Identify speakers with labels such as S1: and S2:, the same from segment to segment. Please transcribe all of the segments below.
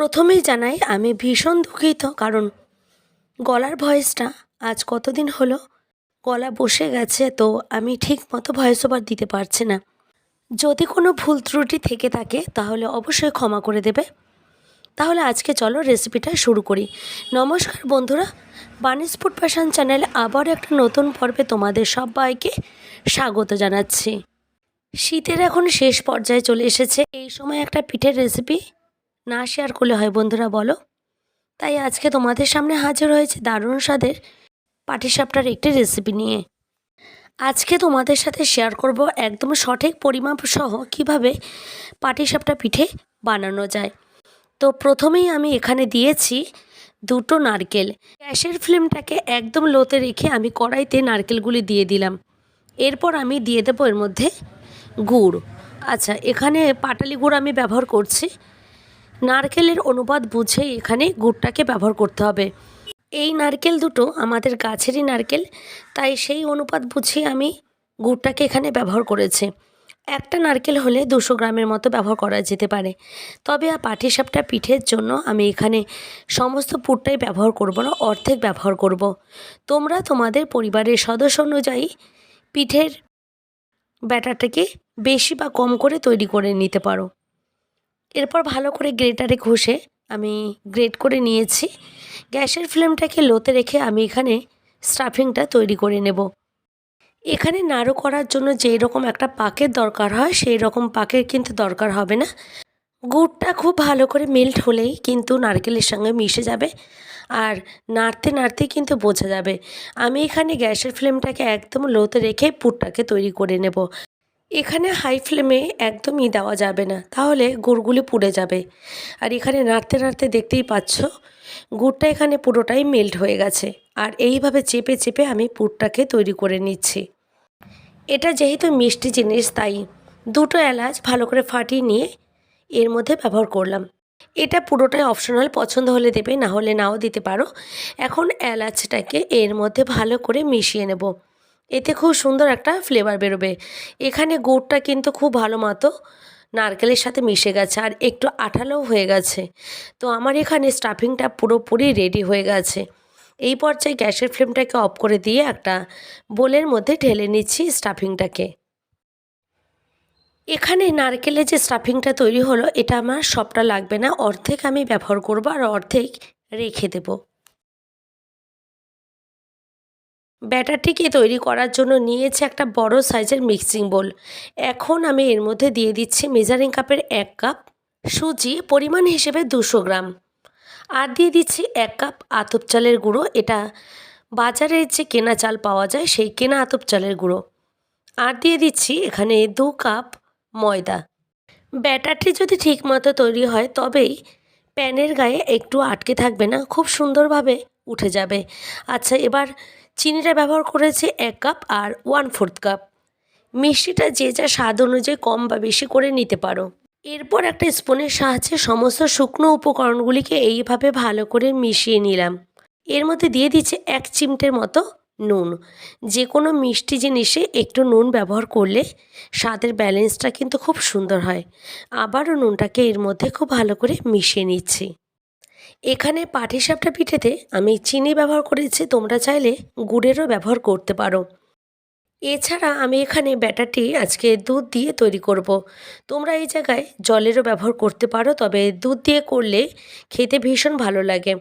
S1: প্রথমেই জানাই আমি ভীষণ দুঃখিত, কারণ গলার ভয়েসটা আজ কতদিন হলো? গলা বসে গেছে, তো আমি ঠিক মতো ভয়েস ওভার দিতে পারছি না। যদি কোনো ভুল ত্রুটি থেকে থাকে, তাহলে অবশ্যই ক্ষমা করে দেবে। তাহলে আজকে চলো রেসিপিটা শুরু করি। নমস্কার বন্ধুরা, বানিস ফুড ফ্যাশন চ্যানেল আবার একটা নতুন পর্বে তোমাদের সবাইকে স্বাগত জানাচ্ছি। শীতের এখন শেষ পর্যায়ে চলে এসেছে। এই সময় একটা পিঠের রেসিপি না শেয়ার করলে হয় বন্ধুরা, বলো? তাই আজকে তোমাদের সামনে হাজির হয়েছে দারুণ স্বাদের পাটিসাপটার একটি রেসিপি নিয়ে। আজকে তোমাদের সাথে শেয়ার করব একদম সঠিক পরিমাপ সহ কীভাবে পাটিসাপটা পিঠে বানানো যায়। তো প্রথমেই আমি এখানে দিয়েছি দুটো নারকেল। গ্যাসের ফ্লেমটাকে একদম লোতে রেখে আমি কড়াইতে নারকেলগুলি দিয়ে দিলাম। এরপর আমি দিয়ে দেবো এর মধ্যে গুড়। আচ্ছা এখানে পাটালি গুড় আমি ব্যবহার করছি। নারকেলের অনুপাত বুঝে এখানে গুড়টাকে ব্যবহার করতে হবে। এই নারকেল দুটো আমাদের গাছেরই নারকেল, তাই সেই অনুপাত বুঝে আমি গুড়টাকে এখানে ব্যবহার করেছি। একটা নারকেল হলে দুশো গ্রামের মতো ব্যবহার করা যেতে পারে। তবে পাটিসাপটা পিঠের জন্য আমি এখানে সমস্ত পুরটাই ব্যবহার করব না, অর্ধেক ব্যবহার করব। তোমরা তোমাদের পরিবারের সদস্য অনুযায়ী পিঠের ব্যাটারটাকে বেশি বা কম করে তৈরি করে নিতে পারো। এরপর ভালো করে গ্রেটারে ঘষে আমি গ্রেট করে নিয়েছি। গ্যাসের ফ্লেমটাকে লোতে রেখে আমি এখানে স্টাফিংটা তৈরি করে নেব। এখানে নাড়ু করার জন্য যেই রকম একটা পাকের দরকার হয় সেই রকম পাকের কিন্তু দরকার হবে না। গুড়টা খুব ভালো করে মেল্ট হলেই কিন্তু নারকেলের সঙ্গে মিশে যাবে আর নাড়তে নাড়তে কিন্তু বোঝা যাবে। আমি এখানে গ্যাসের ফ্লেমটাকে একদম লোতে রেখে পুরটাকে তৈরি করে নেব। এখানে হাই ফ্লেমে একদমই দেওয়া যাবে না। তাহলে গুড়গুলি পুড়ে যাবে। আর এখানে নাড়তে নাড়তে দেখতেই পাচ্ছ, গুড়টা এখানে পুরোটাই মেল্ট হয়ে গেছে। আর এইভাবে চেপে চেপে আমি পুরটাকে তৈরি করে নিচ্ছি। এটা যেহেতু মিষ্টি জিনিস, তাই দুটো এলাচ ভালো করে ফাটিয়ে নিয়ে এর মধ্যে ব্যবহার করলাম। এটা পুরোটাই অপশনাল পছন্দ হলে দেবে, না হলে নাও দিতে পারো। এখন এলাচটাকে এর মধ্যে ভালো করে মিশিয়ে নেব। এতে খুব সুন্দর একটা ফ্লেভার বেরোবে। এখানে গুড়টা কিন্তু খুব ভালো মতো নারকেলের সাথে মিশে গেছে আর একটু আঠালোও হয়ে গেছে। তো আমার এখানে স্টাফিংটা পুরোপুরি রেডি হয়ে গেছে। এই পর্যায়ে গ্যাসের ফ্লেমটাকে অফ করে দিয়ে একটা বোলের মধ্যে ঢেলে নিচ্ছি স্টাফিংটাকে এখানে নারকেলের যে স্টাফিংটা তৈরি হলো, এটা আমার সবটা লাগবে না। অর্ধেক আমি ব্যবহার করব আর অর্ধেক রেখে দেবো। ব্যাটারটিকে তৈরি করার জন্য নিয়েছি একটা বড় সাইজের মিক্সিং বোল। এখন আমি এর মধ্যে দিয়ে দিচ্ছি মেজারিং কাপের এক কাপ সুজি, পরিমাণ হিসেবে দুশো গ্রাম। আর দিয়ে দিচ্ছি এক কাপ আতপ চালের গুঁড়ো। এটা বাজারে যে কেনা চাল পাওয়া যায়, সেই কেনা আতপ চালের গুঁড়ো। আর দিয়ে দিচ্ছি এখানে দু কাপ ময়দা। ব্যাটারটি যদি ঠিকমতো তৈরি হয়, তবেই প্যানের গায়ে একটু আটকে থাকবে না, খুব সুন্দরভাবে উঠে যাবে। আচ্ছা এবার চিনিটা ব্যবহার করেছি এক কাপ আর ওয়ান ফোর্থ কাপ মিষ্টিটা যে যা স্বাদ অনুযায়ী কম বা বেশি করে নিতে পারো। এরপর একটা স্পুনের সাহায্যে সমস্ত শুকনো উপকরণগুলিকে এইভাবে ভালো করে মিশিয়ে নিলাম। এর মধ্যে দিয়ে দিচ্ছে এক চিমটের মতো নুন। যে কোনো মিষ্টি জিনিসে একটু নুন ব্যবহার করলে স্বাদের ব্যালেন্সটা কিন্তু খুব সুন্দর হয়। আবারও নুনটাকে এর মধ্যে খুব ভালো করে মিশিয়ে নিচ্ছি। এখানে পাটিসাপটা পিঠেতে আমি চিনি ব্যবহার করেছি, তোমরা চাইলে গুড়েরও ব্যবহার করতে পারো। এছাড়া আমি এখানে ব্যাটারটি আজকে দুধ দিয়ে তৈরি করব। তোমরা এই জায়গায় জলেরও ব্যবহার করতে পারো, তবে দুধ দিয়ে করলে খেতে ভীষণ ভালো লাগে।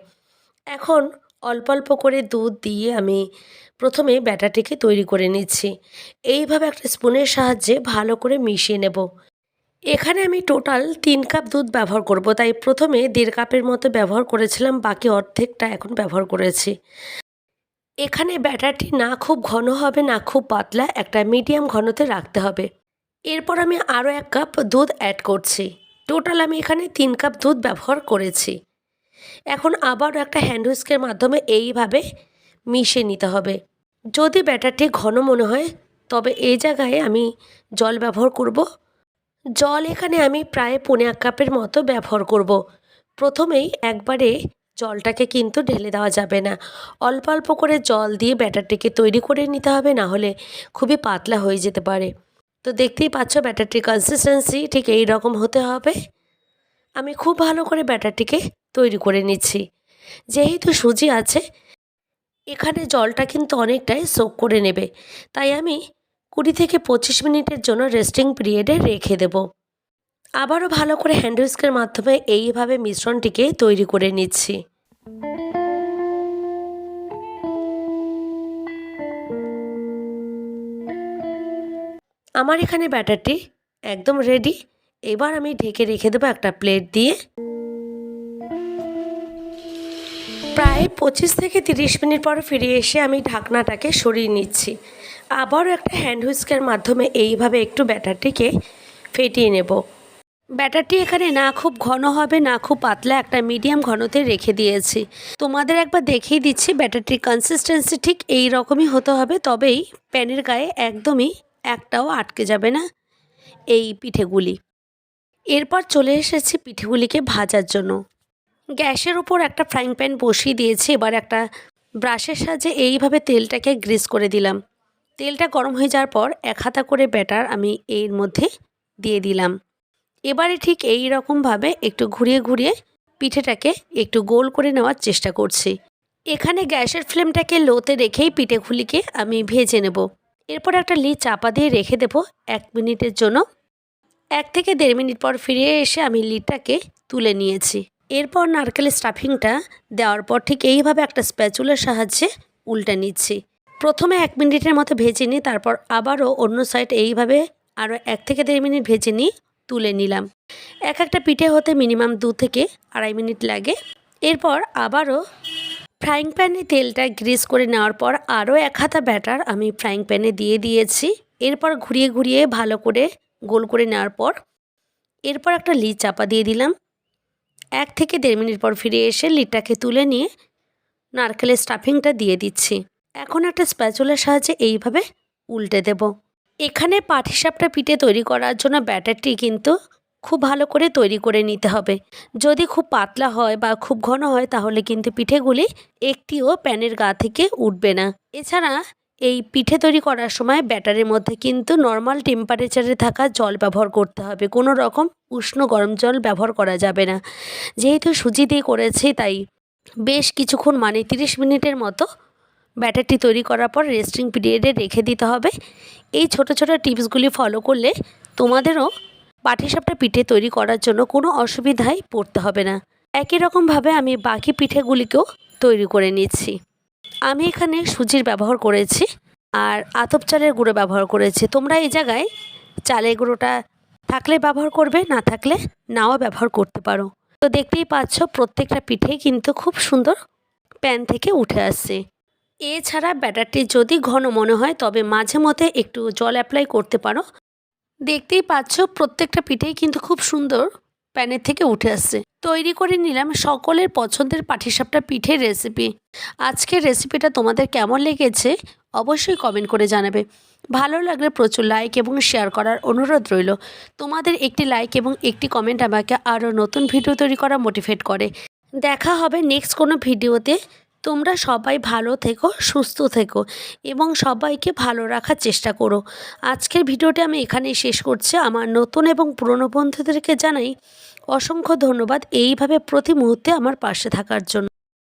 S1: এখন অল্প অল্প করে দুধ দিয়ে আমি প্রথমে ব্যাটারটিকে তৈরি করে নিচ্ছি। এইভাবে একটা স্পুনের সাহায্যে ভালো করে মিশিয়ে নেব। এখানে আমি টোটাল তিন কাপ দুধ ব্যবহার করব, তাই প্রথমে দেড় কাপের মতো ব্যবহার করেছিলাম, বাকি অর্ধেকটা এখন ব্যবহার করেছি। এখানে ব্যাটারটি না খুব ঘন হবে, না খুব পাতলা, একটা মিডিয়াম ঘনতে রাখতে হবে। এরপর আমি আরও এক কাপ দুধ অ্যাড করছি। টোটাল আমি এখানে তিন কাপ দুধ ব্যবহার করেছি। এখন আবার একটা হ্যান্ড হুইস্কের মাধ্যমে এইভাবে মিশিয়ে নিতে হবে। যদি ব্যাটারটি ঘন মনে হয়, তবে এই জায়গায় আমি জল ব্যবহার করব। জল এখানে আমি প্রায় পনে এক কাপের মতো ব্যবহার করব। প্রথমেই একবারে জলটাকে কিন্তু ঢেলে দেওয়া যাবে না। অল্প অল্প করে জল দিয়ে ব্যাটারটিকে তৈরি করে নিতে হবে, না হলে খুবই পাতলা হয়ে যেতে পারে। তো দেখতেই পাচ্ছ ব্যাটারটির কনসিস্টেন্সি ঠিক এই রকম হতে হবে। আমি খুব ভালো করে ব্যাটারটিকে তৈরি করে নিচ্ছি। যেহেতু সুজি আছে, এখানে জলটা কিন্তু অনেকটাই সোক করে নেবে। তাই আমি কুড়ি থেকে পঁচিশ মিনিটের জন্য রেস্টিং পিরিয়ডে রেখে দেব। আবারও ভালো করে হ্যান্ড হুইস্কের মাধ্যমে এইভাবে মিশ্রণটিকে তৈরি করে নিচ্ছি। আমার এখানে ব্যাটারটি একদম রেডি এবার আমি ঢেকে রেখে দেবো একটা প্লেট দিয়ে। প্রায় পঁচিশ থেকে তিরিশ মিনিট পর ফিরে এসে আমি ঢাকনাটাকে সরিয়ে নিচ্ছি। আবারও একটা হ্যান্ড হুইস্কের মাধ্যমে এইভাবে একটু ব্যাটারটিকে ফেটিয়ে নেব। ব্যাটারটি এখানে না খুব ঘন হবে, না খুব পাতলা, একটা মিডিয়াম ঘনতে রেখে দিয়েছি। তোমাদের একবার দেখিয়ে দিচ্ছি, ব্যাটারটির কনসিস্টেন্সি ঠিক এই রকমই হতে হবে, তবেই প্যানের গায়ে একদমই একটাও আটকে যাবে না এই পিঠেগুলি। এরপর চলে এসেছি পিঠেগুলিকে ভাজার জন্য। গ্যাসের উপর একটা ফ্রাইং প্যান বসিয়ে দিয়েছি, এবার একটা ব্রাশের সাহায্যে এইভাবে তেলটাকে গ্রিস করে দিলাম। তেলটা গরম হয়ে যাওয়ার পর এক হাতা করে ব্যাটার আমি এর মধ্যে দিয়ে দিলাম। এবারে ঠিক এই রকমভাবে একটু ঘুরিয়ে ঘুরিয়ে পিঠেটাকে একটু গোল করে নেওয়ার চেষ্টা করছি। এখানে গ্যাসের ফ্লেমটাকে লোতে রেখেই পিঠেগুলিকে আমি ভেজে নেব। এরপর একটা লি চাপা দিয়ে রেখে দেব এক মিনিটের জন্য। এক থেকে দেড় মিনিট পর ফিরে এসে আমি লিডটাকে তুলে নিয়েছি। এরপর নারকেলের স্টাফিংটা দেওয়ার পর ঠিক এইভাবে একটা স্প্যাচুলার সাহায্যে উল্টে নিচ্ছি। প্রথমে এক মিনিটের মতো ভেজে নিই তারপর আবারও অন্য সাইড এইভাবে আরও এক থেকে দেড় মিনিট ভেজে নিই তুলে নিলাম। এক একটা পিঠে হতে মিনিমাম দু থেকে আড়াই মিনিট লাগে। এরপর আবারও ফ্রাইং প্যানে তেলটা গ্রিস করে নেওয়ার পর আরও এক হাতা ব্যাটার আমি ফ্রাইং প্যানে দিয়ে দিয়েছি। এরপর ঘুরিয়ে ঘুরিয়ে ভালো করে গোল করে নেওয়ার পর এরপর একটা লিড চাপা দিয়ে দিলাম। এক থেকে দেড় মিনিট পর ফিরে এসে লিডটাকে তুলে নিয়ে নারকেলের স্টাফিংটা দিয়ে দিচ্ছি। এখন একটা স্প্যাচুলার সাহায্যে এইভাবে উল্টে দেব। এখানে পাটিসাপটা পিঠে তৈরি করার জন্য ব্যাটারটি কিন্তু খুব ভালো করে তৈরি করে নিতে হবে। যদি খুব পাতলা হয় বা খুব ঘন হয়, তাহলে কিন্তু পিঠেগুলি একটিও প্যানের গা থেকে উঠবে না। এছাড়া এই পিঠে তৈরি করার সময় ব্যাটারের মধ্যে কিন্তু নর্মাল টেম্পারেচারে থাকা জল ব্যবহার করতে হবে। কোনো রকম উষ্ণ গরম জল ব্যবহার করা যাবে না। যেহেতু সুজি দিয়ে করেছি, তাই বেশ কিছুক্ষণ মানে তিরিশ মিনিটের মতো ব্যাটারটি তৈরি করার পর রেস্টিং পিরিয়ডে রেখে দিতে হবে। এই ছোট ছোট টিপসগুলি ফলো করলে তোমাদেরও পাটিসাপটা পিঠে তৈরি করার জন্য কোনো অসুবিধায় পড়তে হবে না। একই রকমভাবে আমি বাকি পিঠেগুলিকেও তৈরি করে নিচ্ছি। আমি এখানে সুজির ব্যবহার করেছি আর আতপ চালের গুঁড়ো ব্যবহার করেছি। তোমরা এই জায়গায় চালের গুঁড়োটা থাকলে ব্যবহার করবে, না থাকলে নাও ব্যবহার করতে পারো। তো দেখতেই পাচ্ছ, প্রত্যেকটা পিঠে কিন্তু খুব সুন্দর প্যান থেকে উঠে আসছে। এছাড়া ব্যাটারটি যদি ঘন মনে হয়, তবে মাঝে মধ্যে একটু জল অ্যাপ্লাই করতে পারো। দেখতেই পাচ্ছ, প্রত্যেকটা পিঠেই কিন্তু খুব সুন্দর প্যানের থেকে উঠে আসছে। তৈরি করে নিলাম সকলের পছন্দের পাটিসাপটা পিঠের রেসিপি আজকের রেসিপিটা তোমাদের কেমন লেগেছে, অবশ্যই কমেন্ট করে জানাবে। ভালো লাগলে প্রচুর লাইক এবং শেয়ার করার অনুরোধ রইল। তোমাদের একটি লাইক এবং একটি কমেন্ট আমাকে আরও নতুন ভিডিও তৈরি করা মোটিভেট করে। দেখা হবে নেক্সট কোনো ভিডিওতে তোমরা সবাই ভালো থেকো, সুস্থ থেকো এবং সবাইকে ভালো রাখার চেষ্টা করো। আজকের ভিডিওটি আমি এখানেই শেষ করছি। আমার নতুন এবং পুরনো বন্ধুদেরকে জানাই অসংখ্য ধন্যবাদ এইভাবে প্রতি মুহূর্তে আমার পাশে থাকার জন্য।